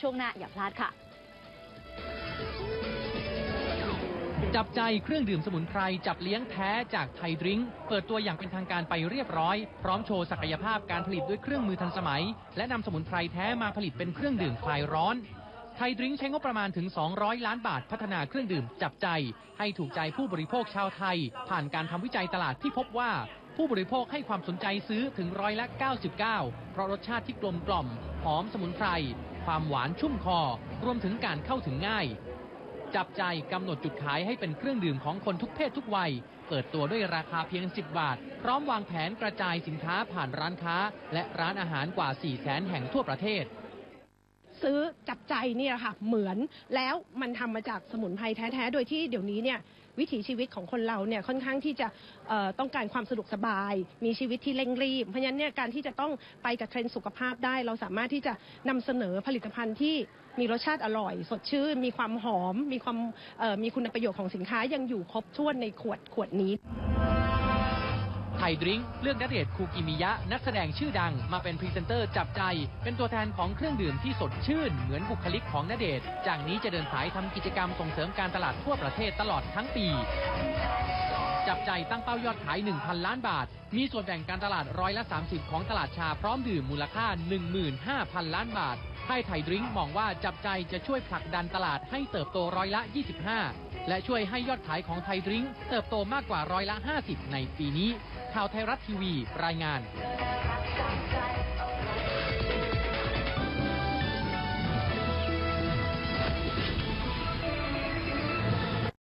ช่วงหน้าอย่าพลาดค่ะ จับใจเครื่องดื่มสมุนไพร จับเลี้ยงแท้จากไทยดริงเปิดตัวอย่างเป็นทางการไปเรียบร้อย พร้อมโชว์ศักยภาพการผลิตด้วยเครื่องมือทันสมัย และนำสมุนไพรแท้มาผลิตเป็นเครื่องดื่มคลายร้อนไทยดริงใช้งบประมาณถึง 200 ล้านบาทพัฒนาเครื่องดื่มจับใจ ให้ถูกใจผู้บริโภคชาวไทย ผ่านการทำวิจัยตลาดที่พบว่า ผู้บริโภคให้ความสนใจซื้อถึงร้อยละ 99 เพราะรสชาติที่กลมกล่อม หอมสมุนไพร ความหวานชุ่มคอ รวมถึงการเข้าถึงง่าย จับใจกำหนดจุดขายให้เป็นเครื่องดื่มของคนทุกเพศทุกวัย เปิดตัวด้วยราคาเพียง 10 บาท พร้อมวางแผนกระจายสินค้าผ่านร้านค้า และร้านอาหารกว่า 4 0 0 0 0 0แห่งทั่วประเทศ ซื้อจับใจเนี่ยค่ะเหมือนแล้วมันทำมาจากสมุนไพรแท้ๆ โดยที่เดี๋ยวนี้เนี่ยวิถีชีวิตของคนเราเนี่ยค่อนข้างที่จะต้องการความสะดวกสบาย มีชีวิตที่เร่งรีบ เพราะฉะนั้นเนี่ยการที่จะต้องไปกับเทรนด์สุขภาพได้ เราสามารถที่จะนำเสนอผลิตภัณฑ์ที่มีรสชาติอร่อย สดชื่น มีความหอม มีความมีคุณประโยชน์ของสินค้ายังอยู่ครบถ้วนในขวดขวดนี้ ยดริงเลือกนเดชน์คูกิมิยะ นักแสดงชื่อดังมาเป็นพรีเซนเตอร์จับใจ เป็นตัวแทนของเครื่องดื่มที่สดชื่น เหมือนบุคลิกของนเดชจากนี้จะเดินสายทำกิจกรรมส่งเสริมการตลาดทั่วประเทศตลอดทั้งปี จับใจตั้งเป้ายอดขาย 1,000 ล้านบาท มีส่วนแบ่งการตลาดร้อยละ 30 ของตลาดชาพร้อมดื่มมูลค่า 15,000 ล้านบาทค่ายไทยดริงมองว่าจับใจจะช่วยผลักดันตลาดให้เติบโตร้อยละ 25 และช่วยให้ยอดขายของไทยดริงก์เติบโตมากกว่าร้อยละ 50 ในปีนี้ ข่าวไทยรัฐทีวี รายงาน